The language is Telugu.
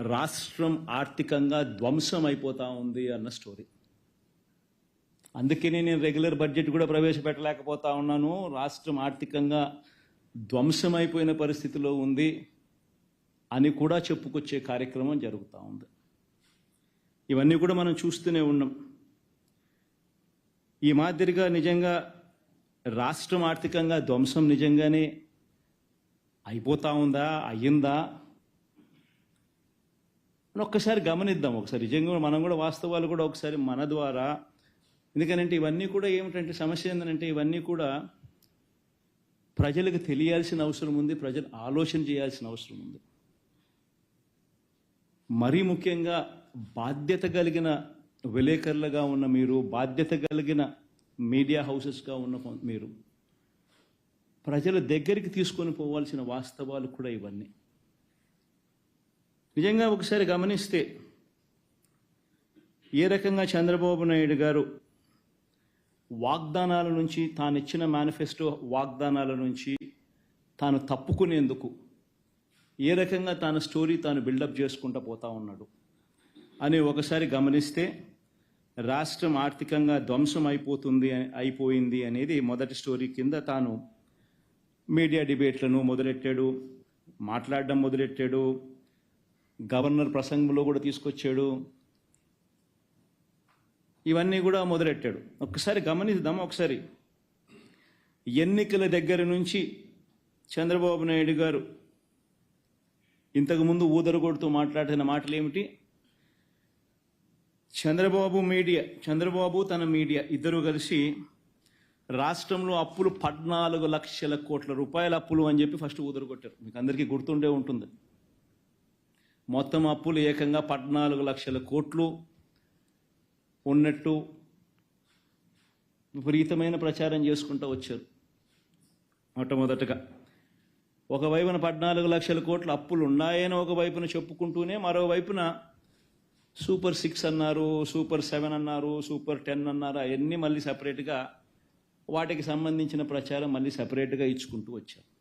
రాష్ట్రం ఆర్థికంగా ధ్వంసం అయిపోతా ఉంది అన్న స్టోరీ. అందుకనే నేను రెగ్యులర్ బడ్జెట్ కూడా ప్రవేశపెట్టలేకపోతా ఉన్నాను. రాష్ట్రం ఆర్థికంగా ధ్వంసం అయిపోయిన పరిస్థితిలో ఉంది అని కూడా చెప్పుకొచ్చే కార్యక్రమం జరుగుతూ ఉంది. ఇవన్నీ కూడా మనం చూస్తూనే ఉన్నాం. ఈ మాదిరిగా నిజంగా రాష్ట్రం ఆర్థికంగా ధ్వంసం నిజంగానే అయిపోతా ఉందా? అయ్యిందా? ఒక్కసారి గమనిద్దాం ఒకసారి. నిజంగా మనం కూడా వాస్తవాలు కూడా ఒకసారి మన ద్వారా. ఎందుకనంటే ఇవన్నీ కూడా ఏమిటంటే సమస్య ఏంటంటే ఇవన్నీ కూడా ప్రజలకు తెలియాల్సిన అవసరం ఉంది ప్రజలు ఆలోచన చేయాల్సిన అవసరం ఉంది. మరీ ముఖ్యంగా బాధ్యత కలిగిన విలేకరులుగా ఉన్న మీరు బాధ్యత కలిగిన మీడియా హౌసెస్గా ఉన్న మీరు ప్రజల దగ్గరికి తీసుకొని పోవాల్సిన వాస్తవాలు కూడా ఇవన్నీ. నిజంగా ఒకసారి గమనిస్తే ఏ రకంగా చంద్రబాబు నాయుడు గారు వాగ్దానాల నుంచి తాను ఇచ్చిన మేనిఫెస్టో వాగ్దానాల నుంచి తాను తప్పుకునేందుకు ఏ రకంగా తాను స్టోరీ తాను బిల్డప్ చేసుకుంటూ పోతా ఉన్నాడు అని ఒకసారి గమనిస్తే రాష్ట్రం ఆర్థికంగా ధ్వంసం అయిపోతుంది అయిపోయింది అనేది మొదటి స్టోరీ కింద తాను మీడియా డిబేట్లను మొదలెట్టాడు మాట్లాడడం మొదలెట్టాడు గవర్నర్ ప్రసంగంలో కూడా తీసుకొచ్చాడు. ఇవన్నీ కూడా మొదలెట్టాడు. ఒక్కసారి గమనిద్దాం ఒకసారి? ఎన్నికల దగ్గర నుంచి చంద్రబాబు నాయుడు గారు ఇంతకుముందు ఊదరు కొడుతూ మాట్లాడిన మాటలు ఏమిటి చంద్రబాబు మీడియా చంద్రబాబు తన మీడియా ఇద్దరు కలిసి రాష్ట్రంలో అప్పులు పద్నాలుగు లక్షల కోట్ల రూపాయల అప్పులు అని చెప్పి ఫస్ట్ ఊదరు కొట్టారు మీకు అందరికీ గుర్తుండే ఉంటుంది. మొత్తం అప్పులు ఏకంగా పద్నాలుగు లక్షల కోట్లు ఉన్నట్టు విపరీతమైన ప్రచారం చేసుకుంటూ వచ్చారు. మొట్టమొదటగా ఒకవైపున పద్నాలుగు లక్షల కోట్ల అప్పులు ఉన్నాయని ఒకవైపున చెప్పుకుంటూనే మరోవైపున సూపర్ సిక్స్ అన్నారు సూపర్ సెవెన్ అన్నారు సూపర్ టెన్ అన్నారు అవన్నీ మళ్ళీ సపరేట్గా వాటికి సంబంధించిన ప్రచారం మళ్ళీ సపరేట్గా ఇచ్చుకుంటూ వచ్చారు.